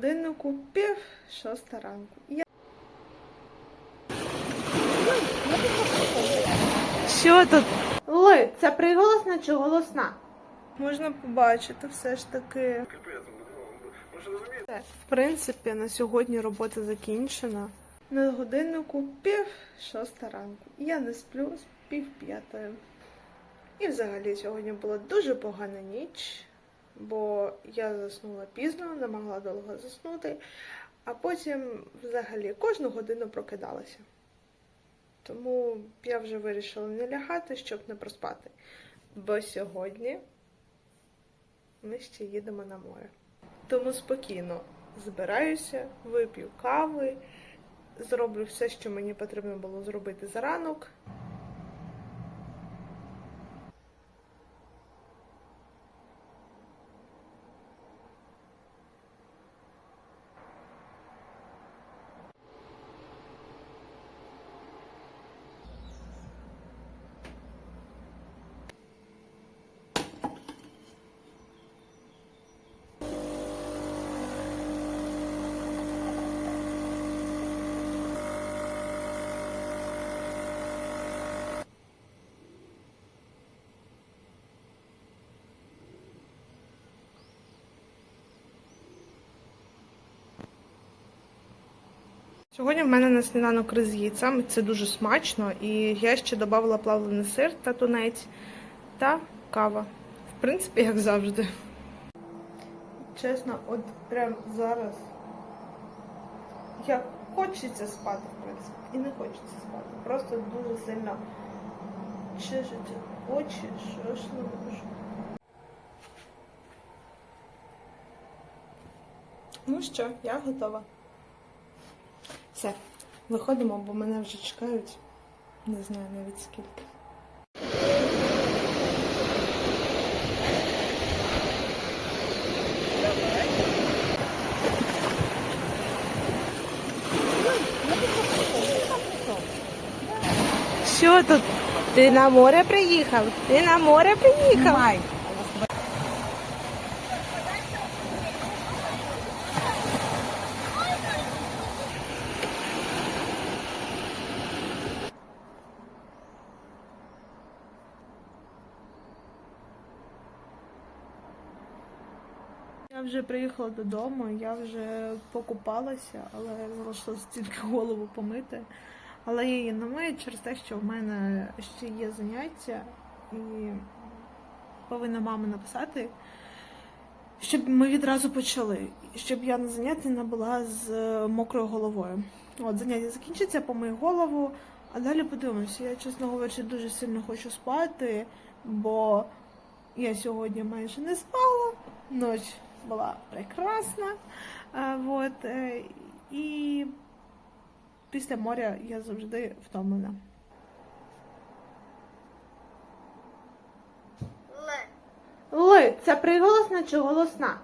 годиннику пів шоста ранку. Я... Що тут? Ли, це приголосна чи голосна? Можна побачити все ж таки. В принципі, на сьогодні робота закінчена. На годиннику пів шоста ранку. Я не сплю з пів п'ятої. І взагалі сьогодні була дуже погана ніч, бо я заснула пізно, не могла довго заснути, а потім взагалі кожну годину прокидалася. Тому я вже вирішила не лягати, щоб не проспати. Бо сьогодні ми ще їдемо на море. Тому спокійно збираюся, вип'ю кави, зроблю все, що мені потрібно було зробити за ранок. Сьогодні в мене на сніданок рис з яйцем, це дуже смачно, і я ще додавала плавлений сир та тунець та кава. В принципі, як завжди. Чесно, от прям зараз як хочеться спати, в принципі, і не хочеться спати. Просто дуже сильно чешуть очі, що ж не можу. Ну що, я готова. Все, виходимо, бо мене вже чекають. Не знаю навіть скільки. Що тут? Ти на море приїхав? Ти на море приїхав? Я вже приїхала додому, я вже покупалася, але залишилось тільки голову помити. Але я її не через те, що в мене ще є заняття, і повинна мама написати, щоб ми відразу почали, щоб я на занятті не була з мокрою головою. От заняття закінчиться, помию голову, а далі подивимося. Я, чесно говорячи, дуже сильно хочу спати, бо я сьогодні майже не спала, ніч була прекрасна. Е, Вот, е, і після моря я завжди втомлена. Ли, це приголосна чи голосна?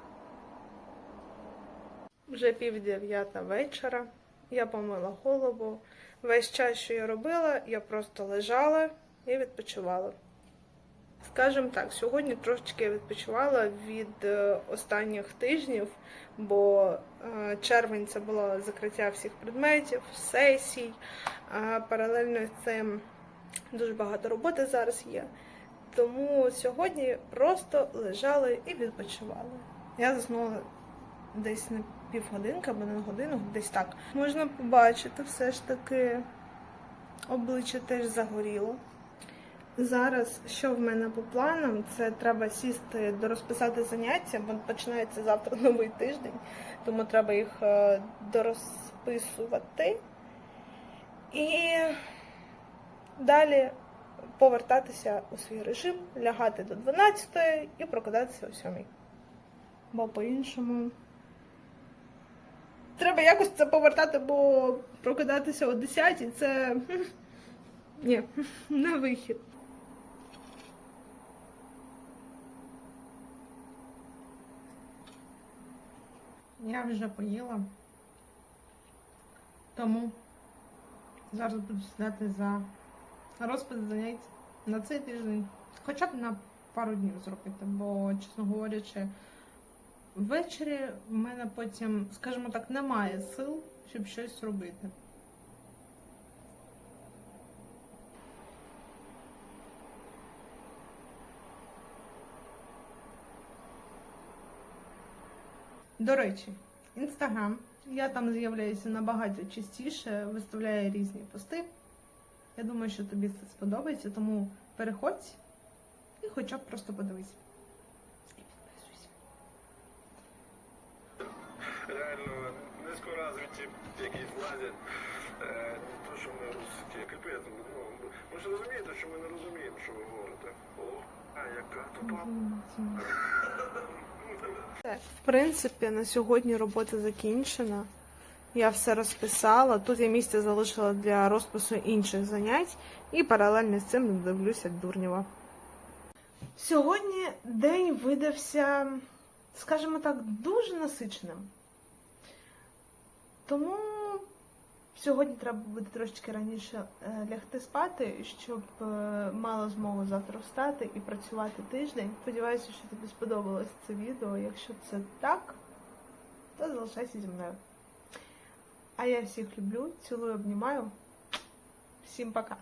Вже пів дев'ята вечора. Я помила голову. Весь час, що я робила, я просто лежала і відпочивала. Скажем так, сьогодні трошечки я відпочивала від е, останніх тижнів, бо е, червень це було закриття всіх предметів, сесій. Паралельно з цим дуже багато роботи зараз є. Тому сьогодні просто лежала і відпочивала. Я заснула десь на півгодинки або на годину, десь так. Можна побачити, все ж таки обличчя теж загоріло. Зараз, що в мене по планам, це треба сісти дорозписати заняття, бо починається завтра новий тиждень, тому треба їх е, дорозписувати. І далі повертатися у свій режим, лягати до 12 і прокидатися о 7. Бо по-іншому. Треба якось це повертати, бо прокидатися о 10 це. Ні, не вихід. Я вже поїла, тому зараз буду сідати за розпис занять на цей тиждень, хоча б на пару днів зробити, бо, чесно говорячи, ввечері в мене потім, скажімо так, немає сил, щоб щось робити. До речі, інстаграм. Я там з'являюся набагато частіше, виставляю різні пости. Я думаю, що тобі це сподобається, тому переходь і хоча б просто подивись. І підписуйся. реально низькоразвиті якісь влазять. Е, то, що ми русські, капець. Ну, ви ж розумієте, що ми не розуміємо, що ви говорите. О, а яка тупа. В принципі, на сьогодні робота закінчена. Я все розписала. Тут я місце залишила для розпису інших занять і паралельно з цим дивлюся Дурнєва. Сьогодні день видався, скажімо так, дуже насиченим. Тому сьогодні треба буде трошечки раніше е, лягти спати, щоб е, мала змогу завтра встати і працювати тиждень. Сподіваюся, що тобі сподобалось це відео. Якщо це так, то залишайся зі мною. А я всіх люблю, цілую, обнімаю. Всім пока!